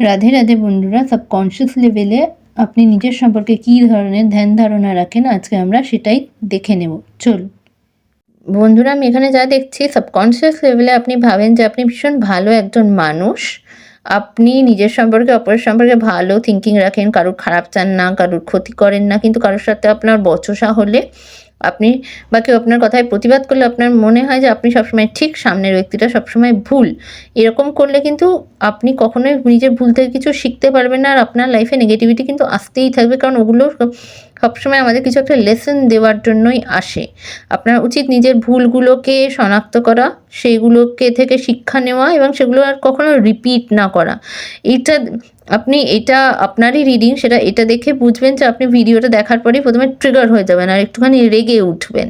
রাধে রাধে বন্ধুরা সাবকনশিয়াস লেভেলে আপনি নিজের সম্পর্কে কী ধরনের ধ্যান ধারণা রাখেন, আজকে আমরা সেটাই দেখে নেব। চল বন্ধুরা, আমি এখানে যা দেখছি সাবকনশিয়াস লেভেলে আপনি ভাবেন যে আপনি ভীষণ ভালো একজন মানুষ। আপনি নিজের সম্পর্কে, অপরের সম্পর্কে ভালো থিঙ্কিং রাখেন, কারোর খারাপ চান না, কারোর ক্ষতি করেন না, কিন্তু কারোর সাথে আপনার বচসা হলে আপনি বা কেউ আপনার কথায় প্রতিবাদ করলে আপনার মনে হয় যে আপনি সবসময় ঠিক সামনের ব্যক্তিটা সবসময় ভুল। এরকম করলে কিন্তু আপনি কখনোই নিজের ভুল থেকে কিছু শিখতে পারবেন না আর আপনার লাইফে নেগেটিভিটি কিন্তু আসতেই থাকবে। কারণ ওগুলো সবসময় আমাদের কিছু একটা লেসন দেওয়ার জন্যই আসে। আপনার উচিত নিজের ভুলগুলোকে শনাক্ত করা, সেইগুলোকে থেকে শিক্ষা নেওয়া এবং সেগুলো আর কখনো রিপিট না করা। এটা আপনি এটা আপনারই রিডিং সেটা এটা দেখে বুঝবেন যে আপনি ভিডিওটা দেখার পরেই প্রথমে ট্রিগার হয়ে যাবেন আর একটুখানি রেগে উঠবেন।